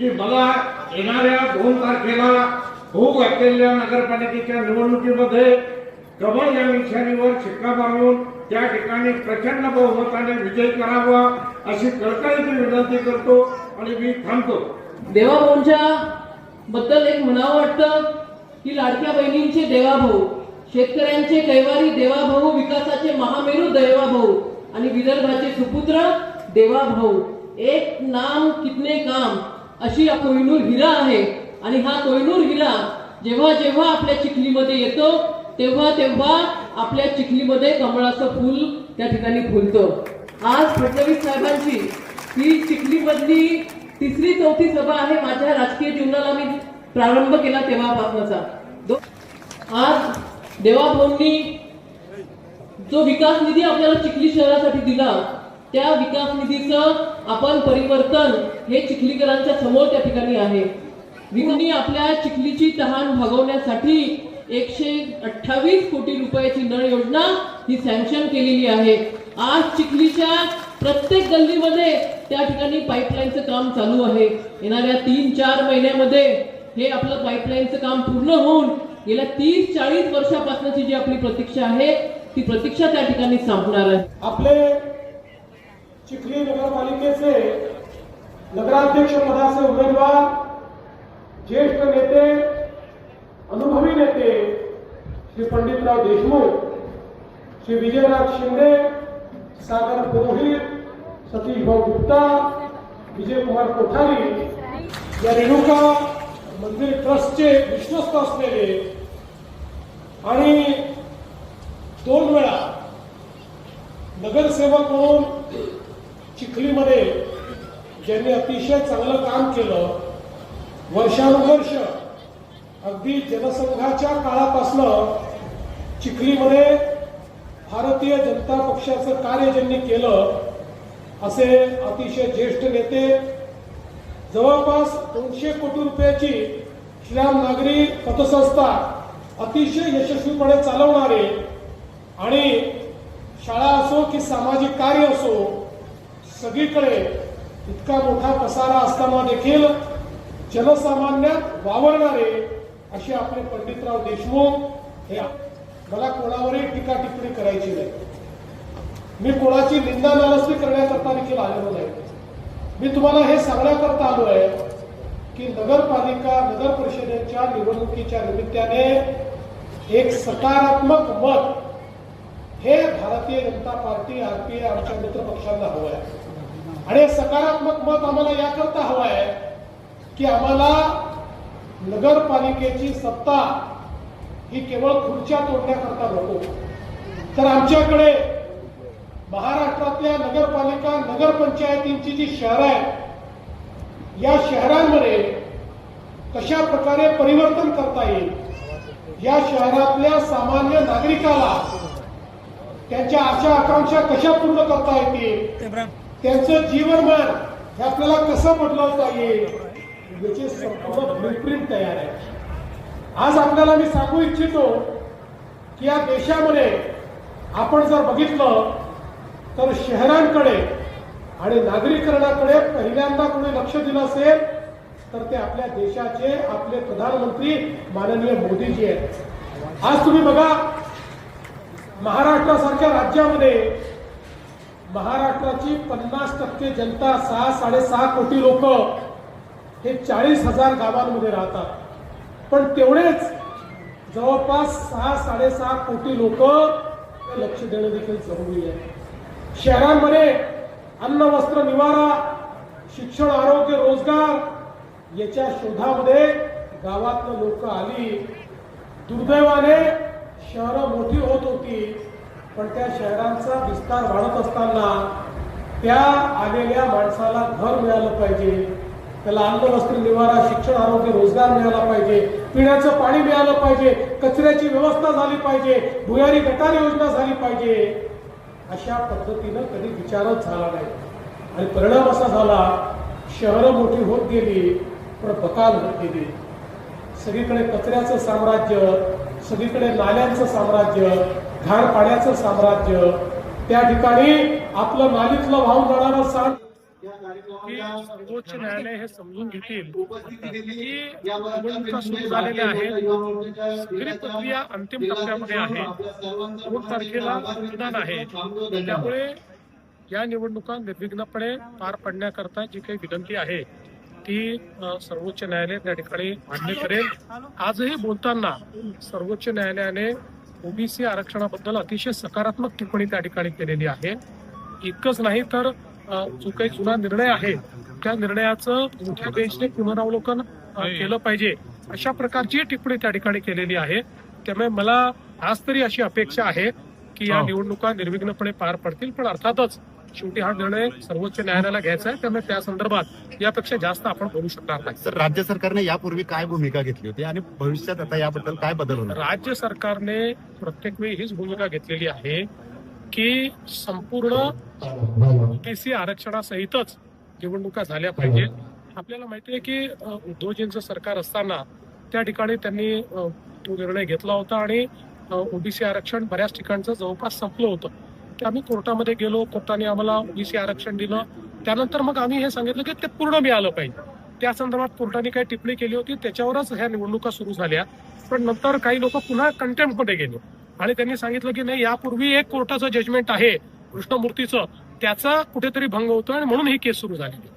की मला येणाऱ्या दोन तारखेला होऊ घातलेल्या नगरपालिकेच्या निवडणुकीमध्ये कमळ या निशाणीवर शिक्का मारून त्या ठिकाणी प्रचंड बहुमताने विजय करावा अशी कळकळीची विनंती करतो आणि मी थांबतो. देवाभाऊंच्या बद्दल एक म्हणावं वाटतं की लाडक्या बहिणींचे देवाभाऊ शेतकऱ्यांचे कैवारी देवाभाऊ विकासाचे महामेरू देवाभाऊ आणि विदर्भाचे सुपुत्र देवाभाऊ. एक नाम कितने काम. अशी या कोहिनूर हिरा आहे. आणि हा कोहिनूर हिरा जेव्हा जेव्हा आपल्या चिखलीमध्ये येतो तेव्हा तेव्हा आपल्या चिखलीमध्ये कमळाचं फूल त्या ठिकाणी फुलतं. आज फडणवीस साहेबांची ही चिखलीमधली तिसरी चौथी सभा आहे. माझ्या राजकीय जीवनाला मी प्रारंभ केला तेव्हापासूनचा. आज देवाभाऊंनी जो विकास निधी आपल्याला चिखली शहरासाठी दिला त्या विकास निधीचं आपण परिवर्तन हे चिखलीकरांच्या समोर त्या ठिकाणी आहे. विकनी आपल्या चिखलीची तहान भागवण्यासाठी एकशे अठ्ठावीस कोटी रुपयाची नळ योजना ही सँक्शन केलेली आहे. आज चिखलीच्या प्रत्येक गल्लीमध्ये त्या ठिकाणी पाईपलाईनचं काम चालू आहे. येणाऱ्या तीन चार महिन्यामध्ये हे आपलं पाईपलाईनचं काम पूर्ण होऊन गेल्या तीस चाळीस वर्षापासूनची जी आपली प्रतीक्षा आहे ती प्रतीक्षा त्या ठिकाणी संपणार आहे. आपले चिखली नगरपालिकेचे नगराध्यक्ष पदाचे उमेदवार ज्येष्ठ नेते अनुभवी नेते श्री पंडितराव देशमुख श्री विजयराज शिंदे सागर पुरोहित सतीश भाऊ गुप्ता विजयकुमार कोठारी या रेणुका मंदिर ट्रस्टचे विश्वस्त असलेले आणि दोन वेळा नगरसेवक म्हणून चिखलीमध्ये ज्यांनी अतिशय चांगलं काम केलं वर्षानुवर्ष अगदी जनसंघाच्या काळापासनं चिखलीमध्ये भारतीय जनता पक्षाचं कार्य ज्यांनी केलं असे अतिशय ज्येष्ठ नेते जवळपास दोनशे कोटी रुपयाची श्रीराम नागरी पतसंस्था अतिशय यशस्वीपणे चालवणारे आणि शाळा असो की सामाजिक कार्य असो सगळीकडे इतका मोठा पसारा असताना देखील जनसामान्यात वावरणारे असे आपले पंडितराव देशमुख हे मला कोणावरही टीका टिप्पणी करायची नाही. मी कोणाची निंदा नालस्ती करण्याकरता देखील आलेलो नाही. मी तुम्हाला हे सांगण्याकरता आलो आहे की नगरपालिका नगर परिषदेच्या निवडणुकीच्या निमित्ताने एक सकारात्मक मत हे भारतीय जनता पार्टी आरपीआय आमच्या मित्रपक्षांना हवं आहे. आणि सकारात्मक मत आम्हाला याकरता हवं आहे की आम्हाला नगरपालिकेची सत्ता ही केवळ खुर्च्या तोडण्याकरता नको. तर आमच्याकडे महाराष्ट्रातल्या नगरपालिका नगरपंचायतींची जी शहरं आहेत या शहरांमध्ये कशा प्रकारे परिवर्तन करता येईल? या शहरातल्या सामान्य नागरिकाला त्यांच्या आशा आकांक्षा कशा पूर्ण करता येतील? त्यांचं जीवनमान हे आपल्याला कसं बदलवता येईल याची संपूर्ण ब्लूप्रिंट तयार आहे. आज आपल्याला मी सांगू इच्छितो की या देशामध्ये आपण जर बघितलं तर शहरांकडे आणि नागरीकरणाकडे पहिल्यांदा कोणी लक्ष दिलं असेल तर ते आपल्या देशाचे आपले प्रधानमंत्री माननीय मोदीजी आहेत. आज तुम्ही बघा महाराष्ट्रासारख्या राज्यामध्ये महाराष्ट्राची पन्नास टक्के जनता सहा साडेसहा कोटी लोक हे चाळीस हजार गावांमध्ये राहतात. पण तेवढेच जवळपास सहा साडेसहा कोटी लोक लक्ष देणं देखील जरुरी आहे. शहरांमध्ये अन्न वस्त्र निवारा शिक्षण आरोग्य रोजगार याच्या शोधामध्ये गावातलं लोक आली. दुर्दैवाने शहरं मोठी होत होती. पण त्या शहरांचा विस्तार वाढत असताना त्या आलेल्या माणसाला घर मिळालं पाहिजे. त्याला अन्न वस्त्र निवारा शिक्षण आरोग्य रोजगार मिळाला पाहिजे. पिण्याचं पाणी मिळालं पाहिजे. कचऱ्याची व्यवस्था झाली पाहिजे. भुयारी गटार योजना झाली पाहिजे. अशा पद्धतीनं कधी विचारच झाला नाही. आणि परिणाम असा झाला शहरं मोठी होत गेली पण बकाल होत गेली. सगळीकडे कचऱ्याचं साम्राज्य सगळीकडे नाल्यांचं साम्राज्य घाण पाण्याचं साम्राज्य त्या ठिकाणी आपलं नालीतलं वाहून जाणारं की सर्वोच्च न्यायालय हे समजून घेतील की निवडणुका सुरू झालेल्या आहेत सगळी प्रक्रिया अंतिम टप्प्यामध्ये आहे. दोन तारखेला मतदान आहे? त्यामुळे या निवडणुका निर्विघ्नपणे पार पडण्याकरता जी काही विनंती आहे ती सर्वोच्च न्यायालय त्या ठिकाणी मान्य करेल. आजही बोलताना सर्वोच्च न्यायालयाने ओबीसी आरक्षणाबद्दल अतिशय सकारात्मक टिप्पणी त्या ठिकाणी केलेली आहे. इतकंच नाही तर जो काही जुना निर्णय आहे त्या निर्णयाचं मोठ्या बेंचने पुनरावलोकन केलं पाहिजे अशा प्रकारची टिप्पणी त्या ठिकाणी केलेली आहे. त्यामुळे मला आज तरी अशी अपेक्षा आहे की या निवडणुका निर्विघ्नपणे पार पडतील पण अर्थातच शेवटी हा निर्णय सर्वोच्च न्यायालयाला घ्यायचा आहे. त्यामुळे त्या संदर्भात यापेक्षा जास्त आपण बोलू शकणार नाही. सर राज्य सरकारने यापूर्वी काय भूमिका घेतली होती आणि भविष्यात आता याबद्दल काय बदल होणार? राज्य सरकारने प्रत्येक वेळी हीच भूमिका घेतलेली आहे की संपूर्ण ओबीसी आरक्षणासहितच निवडणुका झाल्या पाहिजे आपल्याला माहिती आहे की उद्धवजींचं सरकार असताना त्या ठिकाणी त्यांनी तो निर्णय घेतला होता आणि ओबीसी आरक्षण बऱ्याच ठिकाणचं जवळपास संपलं होतं. ते आम्ही कोर्टामध्ये गेलो कोर्टाने आम्हाला ओबीसी आरक्षण दिलं. त्यानंतर मग आम्ही हे सांगितलं की ते पूर्ण मिळालं पाहिजे. त्या संदर्भात कोर्टाने काही टिप्पणी केली होती त्याच्यावरच ह्या निवडणुका सुरू झाल्या. पण नंतर काही लोक पुन्हा कंटेम्प्टमध्ये गेले. आणि त्यांनी सांगितलं की नाही यापूर्वी एक कोर्टाचं जजमेंट आहे कृष्णमूर्तीचं. त्याचा कुठेतरी भंग होतो आणि म्हणून ही केस सुरू झालेली